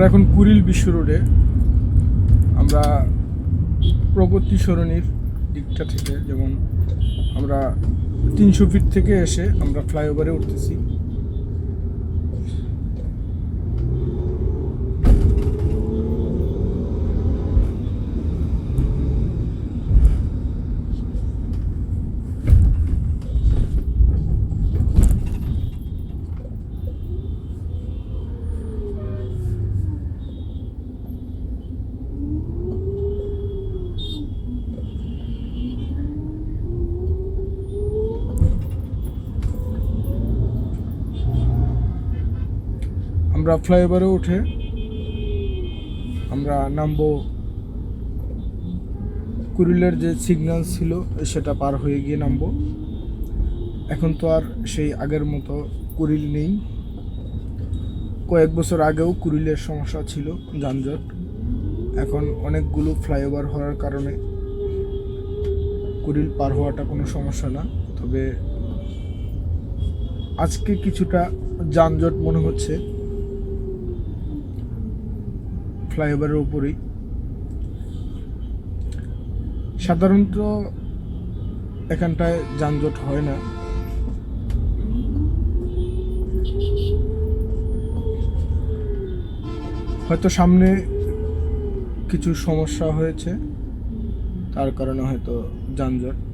আমরা এখন কুড়িল বিশ্ব রোডে। আমরা প্রগতি সরণির দিকটা থেকে যেমন আমরা তিনশো ফিট থেকে এসে আমরা ফ্লাইওভারে উঠতেছি। আমরা ফ্লাইওভারে উঠে আমরা নামবো। কুড়িলের যে সিগন্যাল ছিল, সেটা পার হয়ে গিয়ে নামবো। এখন তো আর সেই আগের মতো কুড়িল নেই। কয়েক বছর আগেও কুড়িলের সমস্যা ছিল, যানজট। এখন অনেকগুলো ফ্লাইওভার হওয়ার কারণে কুড়িল পার হওয়াটা কোনো সমস্যা না। তবে আজকে কিছুটা যানজট মনে হচ্ছে। ফ্লাইওভারের উপরেই। সাধারণত এখানটায় যানজট হয় না। হয়তো সামনে কিছু সমস্যা হয়েছে, তার কারণে হয়তো যানজট।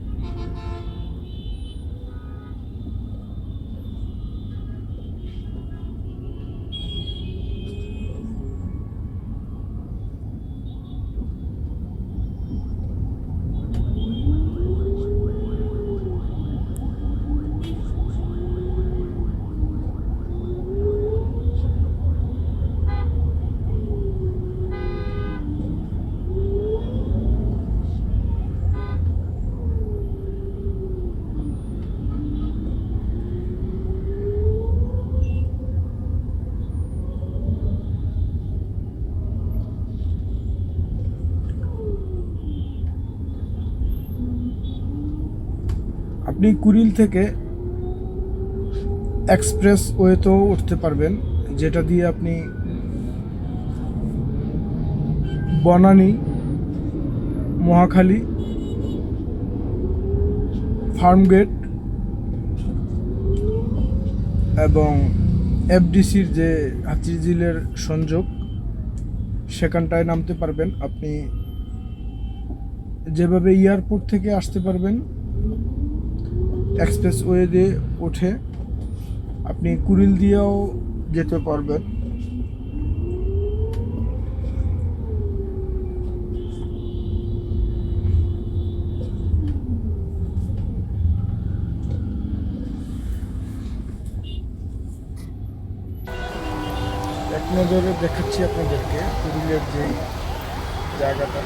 আপনি কুড়িল থেকে এক্সপ্রেস ওয়েতেও উঠতে পারবেন, যেটা দিয়ে আপনি বনানী, মহাখালী, ফার্মগেট এবং এফডিসির যে হাতিঝিলের সংযোগ, সেখানটায় নামতে পারবেন। আপনি যেভাবে এয়ারপোর্ট থেকে আসতে পারবেন এক্সপ্রেস ওয়ে দিয়ে উঠে আপনি কুড়িল দিয়েও যেতে পারবেন। এক নজরে দেখাচ্ছি আপনাদেরকে কুড়িলের যে জায়গাটা।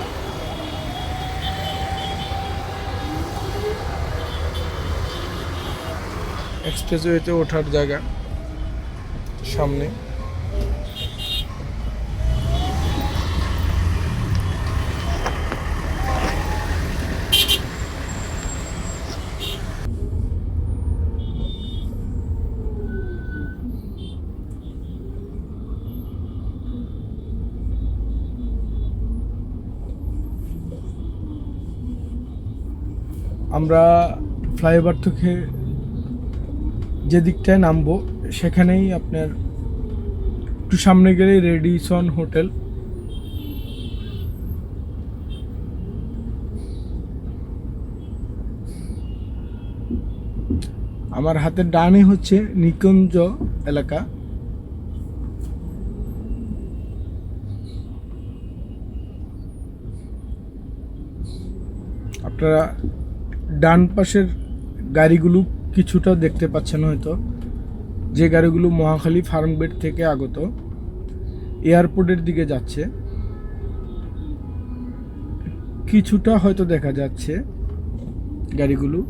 এক্সপ্রেসওয়েতে ওঠার জায়গা সামনে। আমরা ফ্লাইওভার থেকে যে দিকটায় নামবো, সেখানেই আপনার একটু সামনে গেলে রেডিসন হোটেল। আমার হাতের ডানে হচ্ছে নিকুঞ্জ এলাকা। আপনারা ডান পাশের গাড়িগুলো কিছুটা দেখতে পাচ্ছেন হয়তো। যে গাড়িগুলো মহাখালী ফার্ম বেড থেকে আগত, এয়ারপোর্টের দিকে যাচ্ছে। কিছুটা হয়তো দেখা যাচ্ছে গাড়িগুলো।